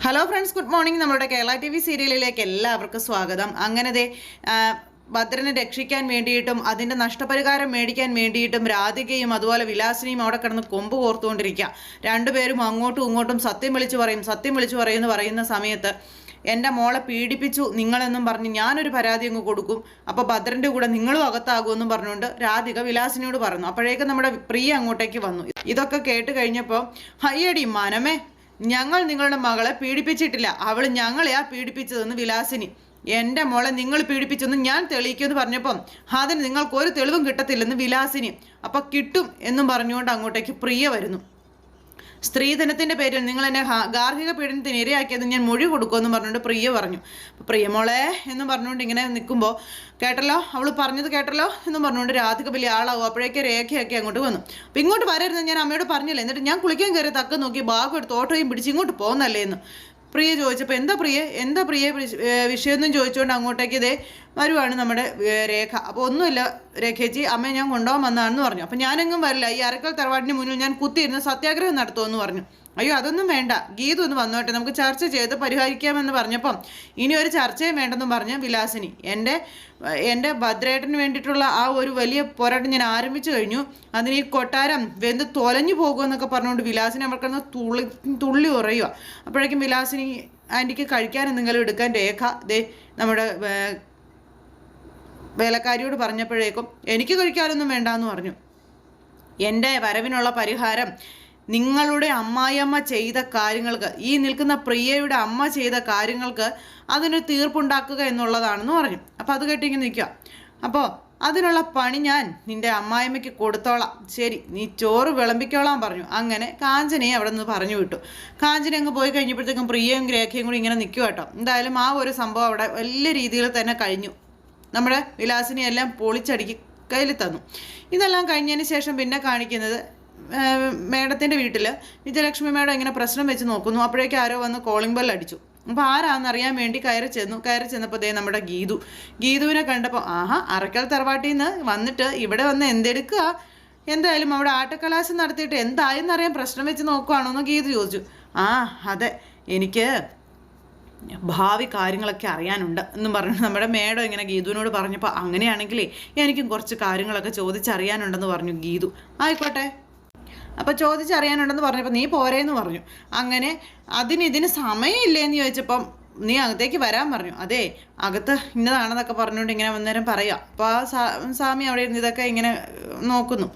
Hello friends good morning നമ്മുടെ Kerala T V സീരിയലിലേക്ക് എല്ലാവർക്കും സ്വാഗതം. അങ്ങനെ ദേ ആ, ഭദ്രനെ രക്ഷിക്കാൻ വേണ്ടിയിട്ടും അതിന്റെ നഷ്ടപരിഹാരം മേടിക്കാൻ വേണ്ടിയിട്ടും രാധികയും അതുപോലെ വിലാസിനിയും അവിടെ കിടന്ന് കൊമ്പ് കോർത്തുകൊണ്ടിരിക്കുക രണ്ടുപേരും അങ്ങോട്ടും ഇങ്ങോട്ടും സത്യം വിളിച്ചു പറയും സത്യം വിളിച്ചു പറയുമെന്ന് പറയുന്ന സമയത്ത് എന്റെ മോളെ പീഡിപ്പിച്ചു നിങ്ങളെന്നും പറഞ്ഞ് ഞാനൊരു പരാതി അങ്ങ് കൊടുക്കും. അപ്പോൾ ഭദ്രന്റെ കൂടെ നിങ്ങളും അകത്താകുമെന്നും പറഞ്ഞുകൊണ്ട് രാധിക വിലാസിനിയോട് പറഞ്ഞു. അപ്പോഴേക്കും നമ്മുടെ പ്രിയ അങ്ങോട്ടേക്ക് വന്നു. ഇതൊക്കെ കേട്ട് കഴിഞ്ഞപ്പോൾ ഹയ്യടി മനമേ ഞങ്ങൾ നിങ്ങളുടെ മകളെ പീഡിപ്പിച്ചിട്ടില്ല. അവൾ ഞങ്ങളെയാ പീഡിപ്പിച്ചതെന്ന് വിലാസിനി. എന്റെ മോളെ നിങ്ങൾ പീഡിപ്പിച്ചെന്ന് ഞാൻ തെളിയിക്കുമെന്ന് പറഞ്ഞപ്പം അതിന് നിങ്ങൾക്ക് ഒരു തെളിവും കിട്ടത്തില്ലെന്ന് വിലാസിനി. അപ്പം കിട്ടും എന്നും പറഞ്ഞുകൊണ്ട് അങ്ങോട്ടേക്ക് പ്രിയ വരുന്നു. സ്ത്രീധനത്തിന്റെ പേരിൽ നിങ്ങൾ എന്നെ ഗാർഹിക പീഡനത്തിന് ഇരയാക്കിയത് ഞാൻ മൊഴി കൊടുക്കുമെന്ന് പറഞ്ഞുകൊണ്ട് പ്രിയ പറഞ്ഞു. പ്രിയമോളെ എന്ന് പറഞ്ഞുകൊണ്ട് ഇങ്ങനെ നിൽക്കുമ്പോൾ കേട്ടല്ലോ? അവൾ പറഞ്ഞത് കേട്ടല്ലോ? എന്ന് പറഞ്ഞുകൊണ്ട് രാധിക വലിയ ആളാവും. അപ്പോഴേക്ക് രേഖയാക്കി അങ്ങോട്ട് വന്നു. അപ്പം ഇങ്ങോട്ട് വരരുത് ഞാൻ അമ്മയോട് പറഞ്ഞില്ലേ? എന്നിട്ട് ഞാൻ കുളിക്കാൻ കയറി തക്ക നോക്കി ബാഗ് എടുത്ത് ഓട്ടോയും പിടിച്ച് ഇങ്ങോട്ട് പോകുന്നല്ലേ എന്ന്. പ്രിയ ചോദിച്ചപ്പോൾ എന്താ പ്രിയ? എന്താ പ്രിയ? വിഷയമൊന്നും ചോദിച്ചുകൊണ്ട് അങ്ങോട്ടേക്ക് ഇതേ വരുവാണ് നമ്മുടെ രേഖ. അപ്പോൾ ഒന്നുമില്ല രേഖേച്ചി അമ്മയെ ഞാൻ കൊണ്ടുപോകാൻ വന്നതാണെന്ന് പറഞ്ഞു. അപ്പോൾ ഞാനെങ്ങും വരില്ല. ഈ അരക്കൽ തറവാടിന് മുന്നിൽ ഞാൻ കുത്തിയിരുന്ന് സത്യാഗ്രഹം നടത്തുമെന്ന് പറഞ്ഞു. അയ്യോ അതൊന്നും വേണ്ട. ഗീത ഒന്ന് വന്നോട്ടെ നമുക്ക് ചർച്ച ചെയ്ത് പരിഹരിക്കാമെന്ന് പറഞ്ഞപ്പം ഇനി ഒരു ചർച്ചയും വേണ്ടെന്ന് പറഞ്ഞ് വിലാസിനി. എന്റെ എന്റെ ഭദ്രേട്ടന് വേണ്ടിയിട്ടുള്ള ആ ഒരു വലിയ പോരാട്ടം ഞാൻ ആരംഭിച്ചു കഴിഞ്ഞു. അതിന് ഈ കൊട്ടാരം വെന്ത് തൊലഞ്ഞു പോകുമെന്നൊക്കെ പറഞ്ഞുകൊണ്ട് വിലാസിനി അവർക്കൊന്ന് തുള്ളി തുള്ളി ഉറയുക അപ്പോഴേക്കും വിലാസിനി ആന്റിക്ക് കഴിക്കാൻ എന്തെങ്കിലും എടുക്കാൻ രേഖ. ദേ നമ്മുടെ വേലക്കാരിയോട് പറഞ്ഞപ്പോഴേക്കും എനിക്ക് കഴിക്കാനൊന്നും വേണ്ടാന്ന് പറഞ്ഞു. എന്റെ വരവിനുള്ള പരിഹാരം നിങ്ങളുടെ അമ്മായിയമ്മ ചെയ്ത കാര്യങ്ങൾക്ക് ഈ നിൽക്കുന്ന പ്രിയയുടെ അമ്മ ചെയ്ത കാര്യങ്ങൾക്ക് അതിനൊരു തീർപ്പുണ്ടാക്കുക എന്നുള്ളതാണെന്ന് പറഞ്ഞു. അപ്പോൾ അത് കേട്ടിങ്ങനെ നിൽക്കുക. അപ്പോൾ അതിനുള്ള പണി ഞാൻ നിന്റെ അമ്മായിമ്മയ്ക്ക് കൊടുത്തോളാം. ശരി നീ ചോറ് വിളമ്പിക്കോളാൻ പറഞ്ഞു. അങ്ങനെ കാഞ്ചനയെ അവിടെ നിന്ന് പറഞ്ഞു വിട്ടു. കാഞ്ചന അങ്ങ് പോയി കഴിഞ്ഞപ്പോഴത്തേക്കും പ്രിയയും രേഖയും കൂടി ഇങ്ങനെ നിൽക്കുക കേട്ടോ. എന്തായാലും ആ ഒരു സംഭവം അവിടെ വലിയ രീതിയിൽ തന്നെ കഴിഞ്ഞു. നമ്മുടെ വിലാസിനെയെല്ലാം പൊളിച്ചടുക്കി കയ്യിൽ തന്നു. ഇതെല്ലാം കഴിഞ്ഞതിന് ശേഷം പിന്നെ കാണിക്കുന്നത് മേഡത്തിന്റെ വീട്ടിൽ വിജയലക്ഷ്മി മേഡം ഇങ്ങനെ പ്രശ്നം വെച്ച് നോക്കുന്നു. അപ്പോഴേക്കും ആരോ വന്ന് കോളിംഗ് ബെൽ അടിച്ചു. അപ്പോൾ ആരാന്ന് അറിയാൻ വേണ്ടി കയറി ചെന്നു. കയറി ചെന്നപ്പോൾ ദേ നമ്മുടെ ഗീതു. ഗീതുവിനെ കണ്ടപ്പോൾ ആഹാ അറക്കൽ തറവാട്ടിൽ നിന്ന് വന്നിട്ട് ഇവിടെ വന്ന് എന്തെടുക്കുക എന്തായാലും അവിടെ ആട്ടക്കലാശം നടത്തിയിട്ട് എന്തായെന്നറിയാൻ പ്രശ്നം വെച്ച് നോക്കുവാണോ എന്ന് ഗീതു ചോദിച്ചു. ആ അതെ എനിക്ക് ഭാവി കാര്യങ്ങളൊക്കെ അറിയാനുണ്ട് എന്ന് പറഞ്ഞു നമ്മുടെ മേഡം ഇങ്ങനെ ഗീതുവിനോട് പറഞ്ഞപ്പോൾ അങ്ങനെയാണെങ്കിലേ എനിക്കും കുറച്ച് കാര്യങ്ങളൊക്കെ ചോദിച്ചറിയാനുണ്ടെന്ന് പറഞ്ഞു ഗീതു. ആയിക്കോട്ടെ. അപ്പോൾ ചോദിച്ചറിയാനുണ്ടെന്ന് പറഞ്ഞപ്പോൾ നീ പോരേന്ന് പറഞ്ഞു. അങ്ങനെ അതിന് ഇതിന് സമയമില്ലേന്ന് ചോദിച്ചപ്പം നീ അകത്തേക്ക് വരാൻ പറഞ്ഞു. അതെ അകത്ത് ഇന്നതാണെന്നൊക്കെ പറഞ്ഞുകൊണ്ട് ഇങ്ങനെ വന്നേരം പറയാം. അപ്പോൾ ആ സ്വാമി അവിടെ ഇരുന്ന് ഇതൊക്കെ ഇങ്ങനെ നോക്കുന്നു.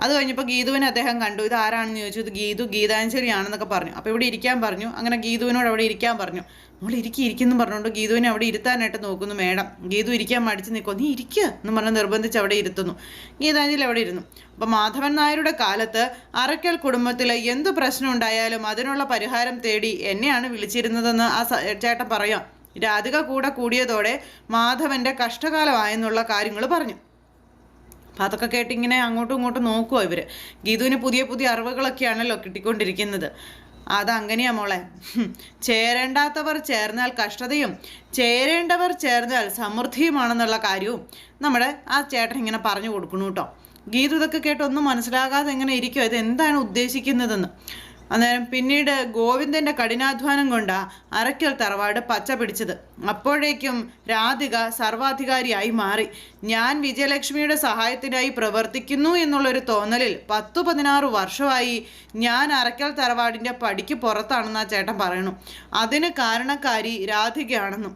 അത് കഴിഞ്ഞപ്പോൾ ഗീതുവിനെ അദ്ദേഹം കണ്ടു. ഇത് ആരാണെന്ന് ചോദിച്ചു. ഇത് ഗീതു ഗീതാഞ്ജലി ആണെന്നൊക്കെ പറഞ്ഞു. അപ്പോൾ ഇവിടെ ഇരിക്കാൻ പറഞ്ഞു. അങ്ങനെ ഗീതുവിനോട് അവിടെ ഇരിക്കാൻ പറഞ്ഞു. നമ്മൾ ഇരിക്കി ഇരിക്കുന്നു പറഞ്ഞുകൊണ്ട് ഗീതുവിനെ അവിടെ ഇരുത്താനായിട്ട് നോക്കുന്നു. മേഡം ഗീതു ഇരിക്കാൻ മടിച്ച് നിൽക്കും നീ ഇരിക്കുക എന്ന് പറഞ്ഞ് നിർബന്ധിച്ച് അവിടെ ഇരുത്തുന്നു. ഗീതാഞ്ജലി അവിടെ ഇരുന്നു. അപ്പം മാധവൻ നായരുടെ കാലത്ത് അറക്കൽ കുടുംബത്തിൽ എന്ത് പ്രശ്നം ഉണ്ടായാലും അതിനുള്ള പരിഹാരം തേടി എന്നെയാണ് വിളിച്ചിരുന്നതെന്ന് ആ ചേട്ടൻ പറയാം. രാധിക കൂടെ കൂടിയതോടെ മാധവന്റെ കഷ്ടകാലമായെന്നുള്ള കാര്യങ്ങൾ പറഞ്ഞു. അപ്പം അതൊക്കെ കേട്ടിങ്ങനെ അങ്ങോട്ടും ഇങ്ങോട്ടും നോക്കുമോ ഇവർ ഗീതുവിന് പുതിയ പുതിയ അറിവുകളൊക്കെയാണല്ലോ കിട്ടിക്കൊണ്ടിരിക്കുന്നത്. അതങ്ങനെയാ മോളെ. ചേരേണ്ടാത്തവർ ചേർന്നാൽ കഷ്ടതയും ചേരേണ്ടവർ ചേർന്നാൽ സമൃദ്ധിയുമാണെന്നുള്ള കാര്യവും നമ്മുടെ ആ ചേട്ടൻ ഇങ്ങനെ പറഞ്ഞു കൊടുക്കണു കേട്ടോ ഗീതു ഇതൊക്കെ കേട്ടൊന്നും മനസ്സിലാകാതെ എങ്ങനെ ഇരിക്കുമോ ഇത് എന്താണ് ഉദ്ദേശിക്കുന്നതെന്ന്? അന്നേരം പിന്നീട് ഗോവിന്ദന്റെ കഠിനാധ്വാനം കൊണ്ടാ അരക്കൽ തറവാട് പച്ച പിടിച്ചത്. അപ്പോഴേക്കും രാധിക സർവാധികാരിയായി മാറി. ഞാൻ വിജയലക്ഷ്മിയുടെ സഹായത്തിനായി പ്രവർത്തിക്കുന്നു എന്നുള്ളൊരു തോന്നലിൽ പത്തു പതിനാറ് വർഷമായി ഞാൻ അരക്കൽ തറവാടിന്റെ പടിക്ക് പുറത്താണെന്ന് ചേട്ടൻ പറയണു അതിന് കാരണക്കാരി രാധികയാണെന്നും.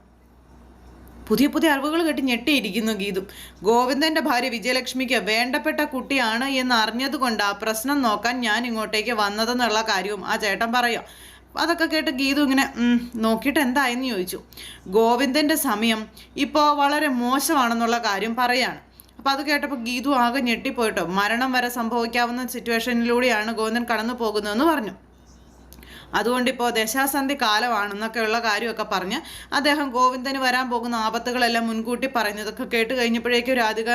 പുതിയ പുതിയ അറിവുകൾ കേട്ട് ഞെട്ടിയിരിക്കുന്നു ഗീതു. ഗോവിന്ദന്റെ ഭാര്യ വിജയലക്ഷ്മിക്ക് വേണ്ടപ്പെട്ട കുട്ടിയാണ് എന്ന് അറിഞ്ഞതുകൊണ്ട് ആ പ്രശ്നം നോക്കാൻ ഞാൻ ഇങ്ങോട്ടേക്ക് വന്നതെന്നുള്ള കാര്യവും ആ ചേട്ടൻ പറയാം അതൊക്കെ കേട്ട് ഗീതു ഇങ്ങനെ നോക്കിയിട്ട് എന്തായെന്ന് ചോദിച്ചു. ഗോവിന്ദന്റെ സമയം ഇപ്പോൾ വളരെ മോശമാണെന്നുള്ള കാര്യം പറയാണ്. അപ്പം അത് കേട്ടപ്പോൾ ഗീതു ആകെ ഞെട്ടിപ്പോയിട്ടോ. മരണം വരെ സംഭവിക്കാവുന്ന സിറ്റുവേഷനിലൂടെയാണ് ഗോവിന്ദൻ കടന്നു പോകുന്നതെന്ന് പറഞ്ഞു. അതുകൊണ്ട് ഇപ്പോൾ ദശാസന്ധി കാലമാണെന്നൊക്കെയുള്ള കാര്യമൊക്കെ പറഞ്ഞ് അദ്ദേഹം ഗോവിന്ദന് വരാൻ പോകുന്ന ആപത്തുകളെല്ലാം മുൻകൂട്ടി പറഞ്ഞതൊക്കെ കേട്ട് കഴിഞ്ഞപ്പോഴേക്കും രാധിക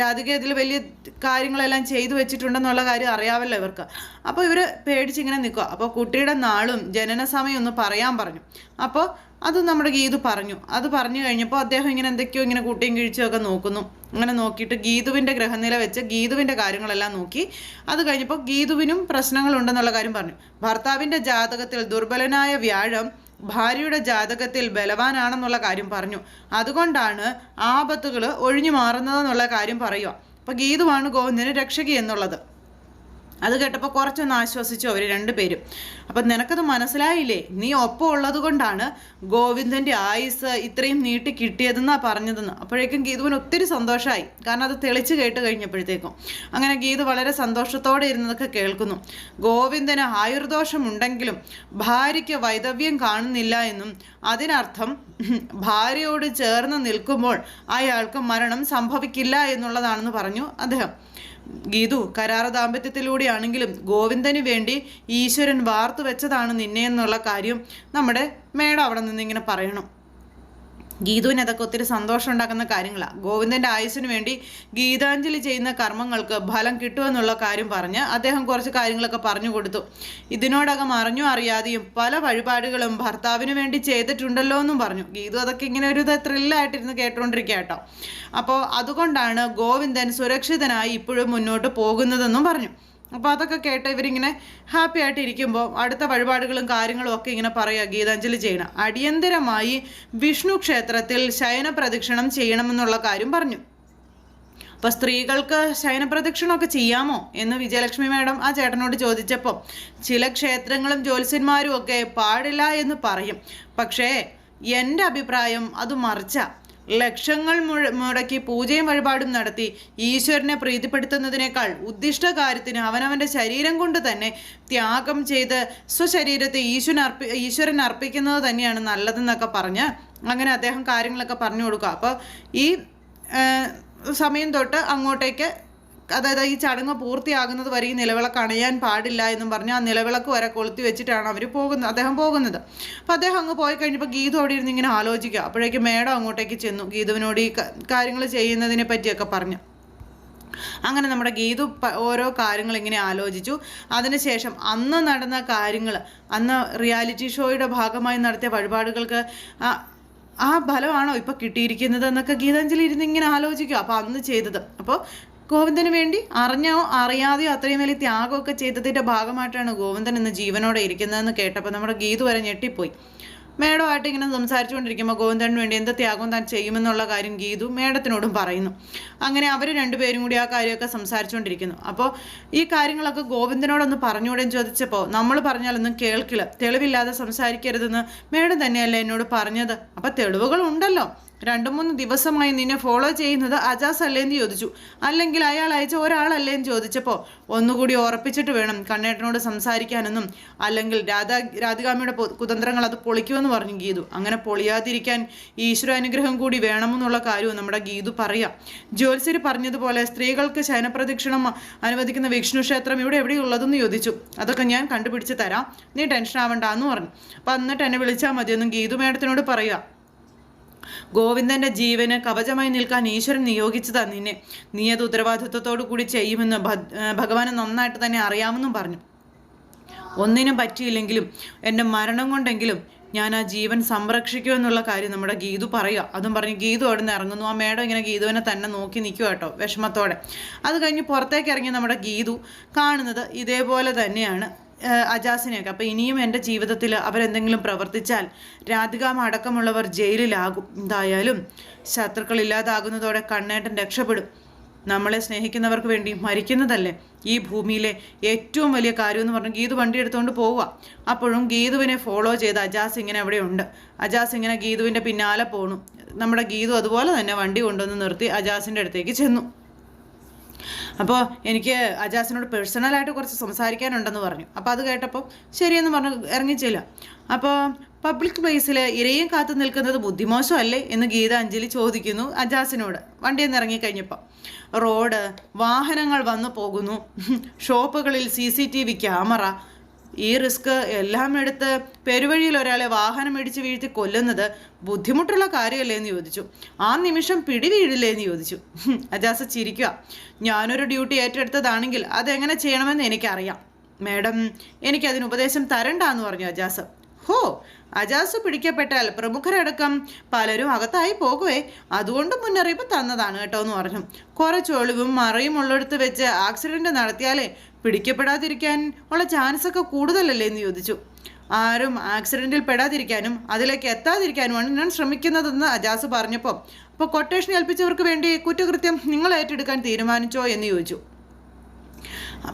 രാധിക ഇതിൽ വലിയ കാര്യങ്ങളെല്ലാം ചെയ്തു വെച്ചിട്ടുണ്ടെന്നുള്ള കാര്യം അറിയാമല്ലോ ഇവർക്ക്. അപ്പോൾ ഇവർ പേടിച്ചിങ്ങനെ നിൽക്കുക അപ്പോൾ കുട്ടിയുടെ നാളും ജനന സമയം ഒന്ന് പറയാൻ പറഞ്ഞു. അപ്പോൾ അത് നമ്മുടെ ഗീതു പറഞ്ഞു. അത് പറഞ്ഞു കഴിഞ്ഞപ്പോൾ അദ്ദേഹം ഇങ്ങനെ എന്തൊക്കെയോ ഇങ്ങനെ കൂട്ടിയും കിഴിച്ചും ഒക്കെ നോക്കുന്നു. അങ്ങനെ നോക്കിയിട്ട് ഗീതുവിന്റെ ഗ്രഹനില വെച്ച് ഗീതുവിന്റെ കാര്യങ്ങളെല്ലാം നോക്കി. അത് കഴിഞ്ഞപ്പോൾ ഗീതുവിനും പ്രശ്നങ്ങളുണ്ടെന്നുള്ള കാര്യം പറഞ്ഞു. ഭർത്താവിന്റെ ജാതകത്തിൽ ദുർബലനായ വ്യാഴം ഭാര്യയുടെ ജാതകത്തിൽ ബലവാനാണെന്നുള്ള കാര്യം പറഞ്ഞു. അതുകൊണ്ടാണ് ആപത്തുകൾ ഒഴിഞ്ഞു മാറുന്നതെന്നുള്ള കാര്യം പറയുക. അപ്പോൾ ഗീതുവാണ് ഗോവിന്ദന് രക്ഷകി എന്നുള്ളത്. അത് കേട്ടപ്പോൾ കുറച്ചൊന്ന് ആശ്വസിച്ചു അവർ രണ്ടുപേരും. അപ്പം നിനക്കത് മനസ്സിലായില്ലേ? നീ ഒപ്പം ഉള്ളത് കൊണ്ടാണ് ഗോവിന്ദന്റെ ആയുസ് ഇത്രയും നീട്ടി കിട്ടിയതെന്നാണ് പറഞ്ഞതെന്ന്. അപ്പോഴേക്കും ഗീതുവിന് ഒത്തിരി സന്തോഷമായി കാരണം അത് തെളിച്ച് കേട്ട് കഴിഞ്ഞപ്പോഴത്തേക്കും. അങ്ങനെ ഗീതു വളരെ സന്തോഷത്തോടെ ഇരുന്നതൊക്കെ കേൾക്കുന്നു. ഗോവിന്ദന് ആയുർദോഷം ഉണ്ടെങ്കിലും ഭാര്യയ്ക്ക് വൈദവ്യം കാണുന്നില്ല എന്നും അതിനർത്ഥം ഭാര്യയോട് ചേർന്ന് നിൽക്കുമ്പോൾ അയാൾക്ക് മരണം സംഭവിക്കില്ല എന്നുള്ളതാണെന്ന് പറഞ്ഞു അദ്ദേഹം. ഗീതു കരാറ ദാമ്പത്യത്തിലൂടെയാണെങ്കിലും ഗോവിന്ദന് വേണ്ടി ഈശ്വരൻ വാർത്തു വെച്ചതാണ് നിന്നെ എന്നുള്ള കാര്യം നമ്മുടെ മേഡം അവിടെ നിന്ന് ഇങ്ങനെ പറയണം. ഗീതുവിന് അതൊക്കെ ഒത്തിരി സന്തോഷം ഉണ്ടാക്കുന്ന കാര്യങ്ങളാണ് ഗോവിന്ദന്റെ ആയുസ്സിന് വേണ്ടി ഗീതാഞ്ജലി ചെയ്യുന്ന കർമ്മങ്ങൾക്ക് ഫലം കിട്ടുമെന്നുള്ള കാര്യം പറഞ്ഞ് അദ്ദേഹം കുറച്ച് കാര്യങ്ങളൊക്കെ പറഞ്ഞു കൊടുത്തു. ഇതിനോടകം അറിഞ്ഞു അറിയാതെയും പല വഴിപാടുകളും ഭർത്താവിന് വേണ്ടി ചെയ്തിട്ടുണ്ടല്ലോ എന്നും പറഞ്ഞു. ഗീതു അതൊക്കെ ഇങ്ങനെ ഒരു ത്രില്ലായിട്ടിരുന്ന് കേട്ടുകൊണ്ടിരിക്കുക കേട്ടോ അപ്പോൾ അതുകൊണ്ടാണ് ഗോവിന്ദൻ സുരക്ഷിതനായി ഇപ്പോഴും മുന്നോട്ട് പോകുന്നതെന്നും പറഞ്ഞു. അപ്പോൾ അതൊക്കെ കേട്ട് ഇവരിങ്ങനെ ഹാപ്പി ആയിട്ട് ഇരിക്കുമ്പോൾ അടുത്ത വഴിപാടുകളും കാര്യങ്ങളും ഒക്കെ ഇങ്ങനെ പറയുക ഗീതാഞ്ജലി ചെയ്യണം അടിയന്തരമായി വിഷ്ണു ക്ഷേത്രത്തിൽ ശയന പ്രദക്ഷിണം ചെയ്യണമെന്നുള്ള കാര്യം പറഞ്ഞു. അപ്പോൾ സ്ത്രീകൾക്ക് ശയനപ്രദക്ഷിണമൊക്കെ ചെയ്യാമോ എന്ന് വിജയലക്ഷ്മി മാഡം ആ ചേട്ടനോട് ചോദിച്ചപ്പോൾ ചില ക്ഷേത്രങ്ങളും ജ്യോത്സ്യന്മാരും ഒക്കെ പാടില്ല എന്ന് പറയും. പക്ഷേ എന്റെ അഭിപ്രായം അത് മറിച്ച. ലക്ഷങ്ങൾ മുടക്കി പൂജയും വഴിപാടും നടത്തി ഈശ്വരനെ പ്രീതിപ്പെടുത്തുന്നതിനേക്കാൾ ഉദ്ദിഷ്ട കാര്യത്തിന് അവനവന്റെ ശരീരം കൊണ്ട് തന്നെ ത്യാഗം ചെയ്ത് സ്വശരീരത്തെ ഈശ്വരൻ അർപ്പി ഈശ്വരൻ അർപ്പിക്കുന്നത് തന്നെയാണ് നല്ലതെന്നൊക്കെ പറഞ്ഞ് അങ്ങനെ അദ്ദേഹം കാര്യങ്ങളൊക്കെ പറഞ്ഞു കൊടുക്കുക. അപ്പോൾ ഈ സമയം തൊട്ട് അങ്ങോട്ടേക്ക് അതായത് ഈ ചടങ്ങ് പൂർത്തിയാകുന്നത് വരെ ഈ നിലവിളക്ക് അണയാൻ പാടില്ല എന്നും പറഞ്ഞ് ആ നിലവിളക്ക് വരെ കൊളുത്തി വെച്ചിട്ടാണ് അവർ പോകുന്നത് അദ്ദേഹം പോകുന്നത്. അപ്പോൾ അദ്ദേഹം അങ്ങ് പോയി കഴിഞ്ഞപ്പോൾ ഗീതു അവിടെ ഇരുന്ന് ഇങ്ങനെ ആലോചിക്കുക. അപ്പോഴേക്കും മേഡം അങ്ങോട്ടേക്ക് ചെന്നു. ഗീതുവിനോട് ഈ കാര്യങ്ങൾ ചെയ്യുന്നതിനെ പറ്റിയൊക്കെ പറഞ്ഞു. അങ്ങനെ നമ്മുടെ ഗീതു ഓരോ കാര്യങ്ങൾ ഇങ്ങനെ ആലോചിച്ചു. അതിനുശേഷം അന്ന് നടന്ന കാര്യങ്ങൾ അന്ന് റിയാലിറ്റി ഷോയുടെ ഭാഗമായി നടത്തിയ വഴിപാടുകൾക്ക് ആ ഫലമാണോ ഇപ്പോൾ കിട്ടിയിരിക്കുന്നത് എന്നൊക്കെ ഗീതാഞ്ജലി ഇരുന്ന് ഇങ്ങനെ ആലോചിക്കുക. അപ്പോൾ അന്ന് ചെയ്തത്. അപ്പോൾ ഗോവിന്ദന് വേണ്ടി അറിഞ്ഞോ അറിയാതെയോ അത്രയും വലിയ ത്യാഗമൊക്കെ ചെയ്തതിന്റെ ഭാഗമായിട്ടാണ് ഗോവിന്ദൻ ഇന്ന് ജീവനോടെ ഇരിക്കുന്നതെന്ന് കേട്ടപ്പോൾ നമ്മുടെ ഗീതു വരെ ഞെട്ടിപ്പോയി. മേഡമായിട്ട് ഇങ്ങനെ സംസാരിച്ചുകൊണ്ടിരിക്കുമ്പോൾ ഗോവിന്ദന് വേണ്ടി എന്ത് ത്യാഗം താൻ ചെയ്യുമെന്നുള്ള കാര്യം ഗീതു മേഡത്തിനോടും പറയുന്നു. അങ്ങനെ അവർ രണ്ടുപേരും കൂടി ആ കാര്യമൊക്കെ സംസാരിച്ചുകൊണ്ടിരിക്കുന്നു. അപ്പോൾ ഈ കാര്യങ്ങളൊക്കെ ഗോവിന്ദനോടൊന്ന് പറഞ്ഞുകൂടെയും ചോദിച്ചപ്പോൾ നമ്മൾ പറഞ്ഞാലൊന്നും കേൾക്കില്ല. തെളിവില്ലാതെ സംസാരിക്കരുതെന്ന് മേഡം തന്നെയല്ലേ എന്നോട് പറഞ്ഞത്. അപ്പോൾ തെളിവുകൾ ഉണ്ടല്ലോ. രണ്ടു മൂന്ന് ദിവസമായി നിന്നെ ഫോളോ ചെയ്യുന്നത് അജാസ് അല്ലേന്ന് ചോദിച്ചു. അല്ലെങ്കിൽ അയാൾ അയച്ച ഒരാളല്ലേന്ന് ചോദിച്ചപ്പോൾ ഒന്നുകൂടി ഉറപ്പിച്ചിട്ട് വേണം കണ്ണേട്ടനോട് സംസാരിക്കാനെന്നും. അല്ലെങ്കിൽ രാധാ രാധികാമിയുടെ കുതന്ത്രങ്ങൾ അത് പൊളിക്കുമെന്ന് പറഞ്ഞു ഗീതു. അങ്ങനെ പൊളിയാതിരിക്കാൻ ഈശ്വര അനുഗ്രഹം കൂടി വേണമെന്നുള്ള കാര്യവും നമ്മുടെ ഗീതു പറയാം. ജ്യോത്സ്യര് പറഞ്ഞതുപോലെ സ്ത്രീകൾക്ക് ശയനപ്രദക്ഷിണം അനുവദിക്കുന്ന വിഷ്ണു ക്ഷേത്രം ഇവിടെ എവിടെയുള്ളതെന്ന് ചോദിച്ചു. അതൊക്കെ ഞാൻ കണ്ടുപിടിച്ച് തരാം. നീ ടെൻഷൻ ആവണ്ട എന്ന് പറഞ്ഞു. അപ്പം എന്നിട്ട് എന്നെ വിളിച്ചാൽ മതിയെന്നും ഗീതു മേഡത്തിനോട് പറയുക ഗോവിന്ദന്റെ ജീവന് കവചമായി നിൽക്കാൻ ഈശ്വരൻ നിയോഗിച്ചതാ നിന്നെ. നീ അത് ഉത്തരവാദിത്വത്തോടു കൂടി ചെയ്യുമെന്ന് ഭഗവാന് നന്നായിട്ട് തന്നെ അറിയാമെന്നും പറഞ്ഞു. ഒന്നിനും പറ്റിയില്ലെങ്കിലും എന്റെ മരണം കൊണ്ടെങ്കിലും ഞാൻ ആ ജീവൻ സംരക്ഷിക്കൂ എന്നുള്ള കാര്യം നമ്മുടെ ഗീതു പറയുക. അതും പറഞ്ഞ് ഗീതു അവിടെ നിന്ന് ഇറങ്ങുന്നു. ആ മേഡം ഇങ്ങനെ ഗീതുവിനെ തന്നെ നോക്കി നിൽക്കുക കേട്ടോ വിഷമത്തോടെ. അത് കഴിഞ്ഞ് പുറത്തേക്ക് ഇറങ്ങി നമ്മുടെ ഗീതു കാണുന്നത് ഇതേപോലെ തന്നെയാണ്. അജാസിനെയൊക്കെ. അപ്പോൾ ഇനിയും എന്റെ ജീവിതത്തിൽ അവരെന്തെങ്കിലും പ്രവർത്തിച്ചാൽ രാധികാമ അടക്കമുള്ളവർ ജയിലിലാകും. എന്തായാലും ശത്രുക്കൾ ഇല്ലാതാകുന്നതോടെ കണ്ണേട്ടൻ രക്ഷപ്പെടും. നമ്മളെ സ്നേഹിക്കുന്നവർക്ക് വേണ്ടി മരിക്കുന്നതല്ലേ? ഈ ഭൂമിയിലെ ഏറ്റവും വലിയ കാര്യം എന്ന് പറഞ്ഞു ഗീതു വണ്ടി എടുത്തുകൊണ്ട് പോവുക. അപ്പോഴും ഗീതുവിനെ ഫോളോ ചെയ്ത് അജാസ് ഇങ്ങനെ ഉണ്ട് അജാസ് ഇങ്ങനെ ഗീതുവിന്റെ പിന്നാലെ പോണു. നമ്മുടെ ഗീതു അതുപോലെ തന്നെ വണ്ടി കൊണ്ടുവന്ന് നിർത്തി അജാസിന്റെ അടുത്തേക്ക് ചെന്നു. അപ്പോൾ എനിക്ക് അജാസിനോട് പേഴ്സണലായിട്ട് കുറച്ച് സംസാരിക്കാനുണ്ടെന്ന് പറഞ്ഞു. അപ്പോൾ അത് കേട്ടപ്പോൾ ശരിയെന്ന് പറഞ്ഞു ഇറങ്ങിച്ചില്ല അപ്പോൾ പബ്ലിക് പ്ലേസിൽ ഇരയും കാത്തു നിൽക്കുന്നത് ബുദ്ധിമോശമല്ലേ എന്ന് ഗീതാഞ്ജലി ചോദിക്കുന്നു അജാസിനോട്. വണ്ടിയിൽ നിന്ന് ഇറങ്ങിക്കഴിഞ്ഞപ്പോൾ റോഡ് വാഹനങ്ങൾ വന്നു പോകുന്നു. ഷോപ്പുകളിൽ C C T V camera ഈ റിസ്ക് എല്ലാം എടുത്ത് പെരുവഴിയിൽ ഒരാളെ വാഹനം ഇടിച്ച് വീഴ്ത്തി കൊല്ലുന്നത് ബുദ്ധിമുട്ടുള്ള കാര്യമല്ലേ എന്ന് ചോദിച്ചു. ആ നിമിഷം പിടി വീഴില്ലേ എന്ന് ചോദിച്ചു. അജാസ് ചിരിക്കുക. ഞാനൊരു ഡ്യൂട്ടി ഏറ്റെടുത്തതാണെങ്കിൽ അതെങ്ങനെ ചെയ്യണമെന്ന് എനിക്കറിയാം. മാഡം എനിക്കതിന് ഉപദേശം തരണ്ട എന്ന് പറഞ്ഞു അജാസ്. ഹോ അജാസ് പിടിക്കപ്പെട്ടാൽ പ്രമുഖരടക്കം പലരും അകത്തായി പോകുവേ. അതുകൊണ്ട് മുന്നറിയിപ്പ് തന്നതാണ് കേട്ടോ എന്ന് പറഞ്ഞു. കുറച്ചൊളിവും മറയും ഉള്ളിടത്ത് വെച്ച് ആക്സിഡന്റ് നടത്തിയാലേ പിടിക്കപ്പെടാതിരിക്കാൻ ഉള്ള ചാൻസ് ഒക്കെ കൂടുതലല്ലേ എന്ന് ചോദിച്ചു. ആരും ആക്സിഡന്റിൽ പെടാതിരിക്കാനും അതിലേക്ക് എത്താതിരിക്കാനുമാണ് ഞാൻ ശ്രമിക്കുന്നതെന്ന് അജാസ് പറഞ്ഞപ്പോൾ അപ്പോൾ കൊട്ടേഷൻ ഏൽപ്പിച്ചവർക്ക് വേണ്ടി കുറ്റകൃത്യം നിങ്ങൾ ഏറ്റെടുക്കാൻ തീരുമാനിച്ചോ? എന്ന് ചോദിച്ചു.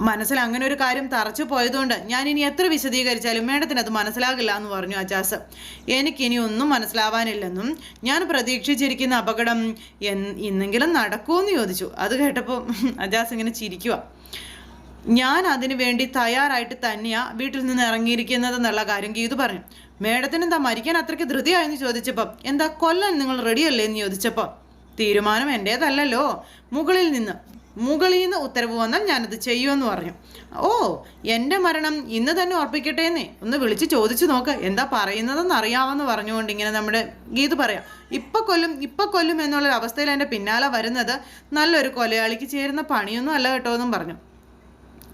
മനസ്സിൽ അങ്ങനെ ഒരു കാര്യം തറച്ചു പോയതുകൊണ്ട് ഞാൻ ഇനി എത്ര വിശദീകരിച്ചാലും മേഡത്തിന് അത് മനസ്സിലാകില്ല എന്ന് പറഞ്ഞു അജാസ്. എനിക്കിനി ഒന്നും മനസ്സിലാവാനില്ലെന്നും ഞാൻ പ്രതീക്ഷിച്ചിരിക്കുന്ന അപകടം എന്നെങ്കിലും നടക്കുമെന്ന് ചോദിച്ചു. അത് കേട്ടപ്പോൾ അജാസ് ഇങ്ങനെ ചിരിക്കുക ഞാൻ അതിനു വേണ്ടി തയ്യാറായിട്ട് തന്നെയാ വീട്ടിൽ നിന്ന് ഇറങ്ങിയിരിക്കുന്നത് എന്നുള്ള കാര്യം ഗീതു പറഞ്ഞു. മേഡത്തിന് എന്താ മരിക്കാൻ അത്രയ്ക്ക് ധൃതിയായെന്ന് ചോദിച്ചപ്പോൾ എന്താ കൊല്ലാൻ നിങ്ങൾ റെഡിയല്ലേ? എന്ന് ചോദിച്ചപ്പോൾ തീരുമാനം എന്റേതല്ലല്ലോ മുകളിൽ നിന്ന് മുകളിൽ നിന്ന് ഉത്തരവ് വന്നാൽ ഞാനത് ചെയ്യുമെന്ന് പറഞ്ഞു. ഓ എന്റെ മരണം ഇന്ന് തന്നെ ഉറപ്പിക്കട്ടെ എന്നേ ഒന്ന് വിളിച്ച് ചോദിച്ചു നോക്ക് എന്താ പറയുന്നതെന്ന് അറിയാമെന്ന് പറഞ്ഞുകൊണ്ട് ഇങ്ങനെ നമ്മുടെ ഗീത് പറയാം. ഇപ്പൊ കൊല്ലും ഇപ്പൊ കൊല്ലും എന്നുള്ളൊരു അവസ്ഥയിൽ എന്റെ പിന്നാലെ വരുന്നത് നല്ലൊരു കൊലയാളിക്ക് ചേരുന്ന പണിയൊന്നും അല്ല കേട്ടോ എന്നും പറഞ്ഞു.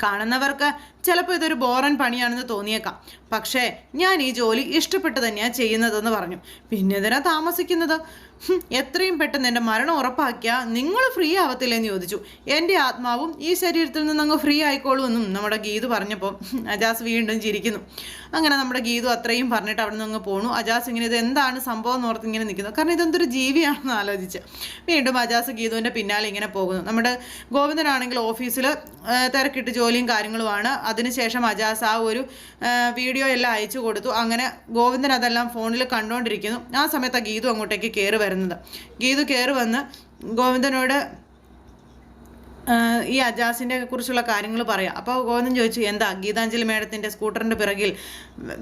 കാണുന്നവർക്ക് ചിലപ്പോൾ ഇതൊരു ബോറൻ പണിയാണെന്ന് തോന്നിയേക്കാം. പക്ഷേ ഞാൻ ഈ ജോലി ഇഷ്ടപ്പെട്ട് തന്നെയാണ് ചെയ്യുന്നതെന്ന് പറഞ്ഞു. പിന്നെ ഇതിനാ താമസിക്കുന്നത്? എത്രയും പെട്ടെന്ന് എന്റെ മരണം ഉറപ്പാക്കിയാൽ നിങ്ങൾ ഫ്രീ ആവത്തില്ലെന്ന് ചോദിച്ചു. എന്റെ ആത്മാവും ഈ ശരീരത്തിൽ നിന്ന് അങ്ങ് ഫ്രീ ആയിക്കോളൂ എന്നും നമ്മുടെ ഗീതു പറഞ്ഞപ്പോൾ അജാസ് വീണ്ടും ചിരിക്കുന്നു. അങ്ങനെ നമ്മുടെ ഗീതു അത്രയും പറഞ്ഞിട്ട് അവിടെ നിന്ന് അങ്ങ് പോണു. അജാസ് ഇങ്ങനെ ഇത് എന്താണ് സംഭവം എന്ന് ഓർത്ത് ഇങ്ങനെ നിൽക്കുന്നു. കാരണം ഇതെന്തൊരു ജീവിയാണെന്ന് ആലോചിച്ച്. വീണ്ടും അജാസ് ഗീതുവിന്റെ പിന്നാലെ ഇങ്ങനെ പോകുന്നു. നമ്മുടെ ഗോവിന്ദനാണെങ്കിൽ ഓഫീസിൽ തിരക്കിട്ട് ജോലിയും കാര്യങ്ങളുമാണ്. അതിനുശേഷം അജാസ് ആ ഒരു വീഡിയോ എല്ലാം അയച്ചു കൊടുത്തു. അങ്ങനെ ഗോവിന്ദൻ അതെല്ലാം ഫോണിൽ കണ്ടുകൊണ്ടിരിക്കുന്നു ആ സമയത്ത് ആ ഗീതു അങ്ങോട്ടേക്ക് കയറി വരുന്നത്. ഗീതു കയറി വന്ന് ഗോവിന്ദനോട് ഈ അജാസിന്റെ കുറിച്ചുള്ള കാര്യങ്ങൾ പറയാം. അപ്പോൾ ഗോവിന്ദൻ ചോദിച്ചു എന്താ ഗീതാഞ്ജലി മേഡത്തിന്റെ സ്കൂട്ടറിന്റെ പിറകിൽ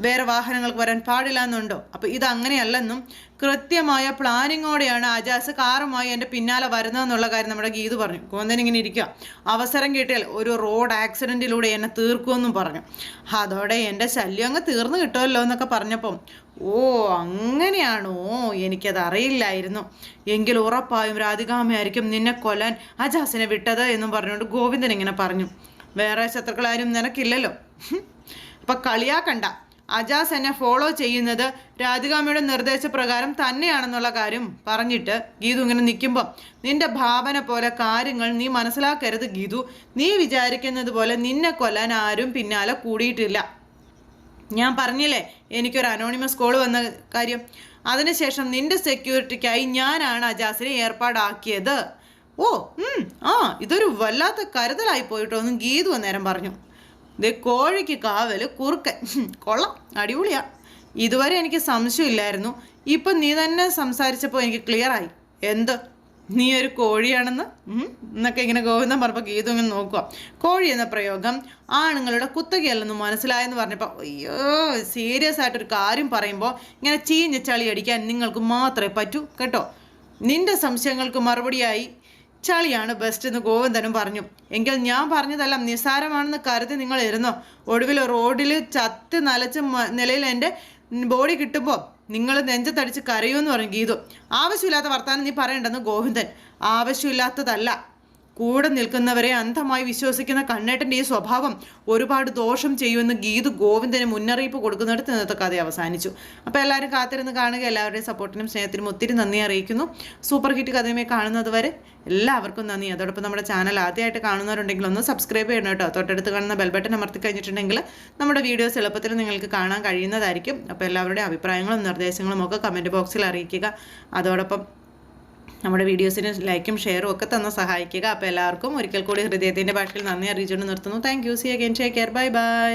വേറെ വാഹനങ്ങൾക്ക് വരാൻ പാടില്ല എന്നുണ്ടോ? അപ്പോൾ ഇത് അങ്ങനെയല്ലെന്നും കൃത്യമായ പ്ലാനിങ്ങോടെയാണ് അജാസ് കാറുമായി എന്റെ പിന്നാലെ വരുന്നതെന്നുള്ള കാര്യം നമ്മുടെ ഗീതു പറഞ്ഞു. ഗോവിന്ദൻ ഇങ്ങനെ ഇരിക്കുക അവസരം കിട്ടിയാൽ ഒരു റോഡ് ആക്സിഡന്റിലൂടെ എന്നെ തീർക്കുമെന്നും പറഞ്ഞു. അതോടെ എന്റെ ശല്യം അങ്ങ് തീർന്നു കിട്ടുമല്ലോ എന്നൊക്കെ പറഞ്ഞപ്പം ഓ അങ്ങനെയാണോ? എനിക്കത് അറിയില്ലായിരുന്നു എങ്കിൽ ഉറപ്പായും രാധികാമയായിരിക്കും നിന്നെ കൊല്ലാൻ അജാസിനെ വിട്ടത് എന്നും പറഞ്ഞുകൊണ്ട് ഗോവിന്ദൻ ഇങ്ങനെ പറഞ്ഞു. വേറെ ശത്രുക്കളാരും നിനക്കില്ലല്ലോ. അപ്പൊ കളിയാക്കണ്ട. അജാസ് എന്നെ ഫോളോ ചെയ്യുന്നത് രാധികാമയുടെ നിർദ്ദേശപ്രകാരം തന്നെയാണെന്നുള്ള കാര്യം പറഞ്ഞിട്ട് ഗീതു ഇങ്ങനെ നിൽക്കുമ്പോൾ നിന്റെ ഭാവന പോലെ കാര്യങ്ങൾ നീ മനസ്സിലാക്കരുത് ഗീതു. നീ വിചാരിക്കുന്നത് പോലെ നിന്നെ കൊല്ലാൻ ആരും പിന്നാലെ കൂടിയിട്ടില്ല. ഞാൻ പറഞ്ഞില്ലേ എനിക്കൊരു അനോണിമസ് കോൾ വന്ന കാര്യം. അതിനുശേഷം നിന്റെ സെക്യൂരിറ്റിക്കായി ഞാനാണ് അജാസിനെ ഏർപ്പാടാക്കിയത്. ഓ ആ ഇതൊരു വല്ലാത്ത കരുതലായി പോയിട്ടോ ഗീതു അന്നേരം പറഞ്ഞു. ദേ കോഴിക്ക് കാവൽ കുറുക്കൻ. കൊള്ളാം അടിപൊളിയാ. ഇതുവരെ എനിക്ക് സംശയമില്ലായിരുന്നു. ഇപ്പം നീ തന്നെ സംസാരിച്ചപ്പോൾ എനിക്ക് ക്ലിയറായി എന്ത്? നീ ഒരു കോഴിയാണെന്ന് എന്നൊക്കെ ഇങ്ങനെ ഗോവിന്ദൻ പറഞ്ഞപ്പോൾ ഗീതു ഇങ്ങനെ നോക്കുക കോഴി എന്ന പ്രയോഗം ആണുങ്ങളുടെ കുത്തകയല്ലെന്ന് മനസ്സിലായെന്ന് പറഞ്ഞപ്പോൾ അയ്യോ സീരിയസ് ആയിട്ടൊരു കാര്യം പറയുമ്പോൾ ഇങ്ങനെ ചീഞ്ഞ ചളി അടിക്കാൻ നിങ്ങൾക്ക് മാത്രമേ പറ്റൂ കേട്ടോ? നിന്റെ സംശയങ്ങൾക്ക് മറുപടിയായി ചളിയാണ് ബെസ്റ്റ് എന്ന് ഗോവിന്ദനും പറഞ്ഞു. എങ്കിൽ ഞാൻ പറഞ്ഞതെല്ലാം നിസ്സാരമാണെന്ന് കരുതി നിങ്ങൾ ഇരുന്നോ? ഒടുവിൽ റോഡിൽ ചത്ത് നലച്ച നിലയിൽ എന്റെ ബോഡി കിട്ടുമ്പോൾ നിങ്ങൾ നെഞ്ചത്തടിച്ച് കരയുമെന്ന് പറഞ്ഞു ഗീതു. ആവശ്യമില്ലാത്ത വർത്താനം നീ പറയണ്ടെന്ന് ഗോവിന്ദൻ. ആവശ്യമില്ലാത്തതല്ല. കൂടെ നിൽക്കുന്നവരെ അന്ധമായി വിശ്വസിക്കുന്ന കണ്ണേട്ടന്റെ ഈ സ്വഭാവം ഒരുപാട് ദോഷം ചെയ്യുമെന്ന് ഗീതു ഗോവിന്ദന് മുന്നറിയിപ്പ് കൊടുക്കുന്നിടത്ത് ഇന്നത്തെ കഥ അവസാനിച്ചു. അപ്പോൾ എല്ലാവരും കാത്തിരുന്ന് കാണുക എല്ലാവരുടെയും സപ്പോർട്ടിനും സ്നേഹത്തിനും ഒത്തിരി നന്ദി അറിയിക്കുന്നു. സൂപ്പർ ഹിറ്റ് കഥയുമായി കാണുന്നത് വരെ എല്ലാവർക്കും നന്ദി. അതോടൊപ്പം നമ്മുടെ ചാനൽ ആദ്യമായിട്ട് കാണുന്നവരുണ്ടെങ്കിൽ ഒന്ന് സബ്സ്ക്രൈബ് ചെയ്യണം കേട്ടോ. തൊട്ടടുത്ത് കാണുന്ന ബെൽബട്ടൺ അമർത്തി കഴിഞ്ഞിട്ടുണ്ടെങ്കിൽ നമ്മുടെ വീഡിയോസ് എളുപ്പത്തിൽ നിങ്ങൾക്ക് കാണാൻ കഴിയുന്നതായിരിക്കും. അപ്പോൾ എല്ലാവരുടെയും അഭിപ്രായങ്ങളും നിർദ്ദേശങ്ങളും ഒക്കെ കമന്റ് ബോക്സിൽ അറിയിക്കുക. അതോടൊപ്പം നമ്മുടെ വീഡിയോസിന് ലൈക്കും ഷെയറും ഒക്കെ തന്ന് സഹായിക്കുക. അപ്പോൾ എല്ലാവർക്കും ഒരിക്കൽ കൂടി ഹൃദയത്തിന്റെ ഭാഷയിൽ നന്ദി അറിയിച്ചുകൊണ്ട് നിർത്തുന്നു. Thank you see again take care bye bye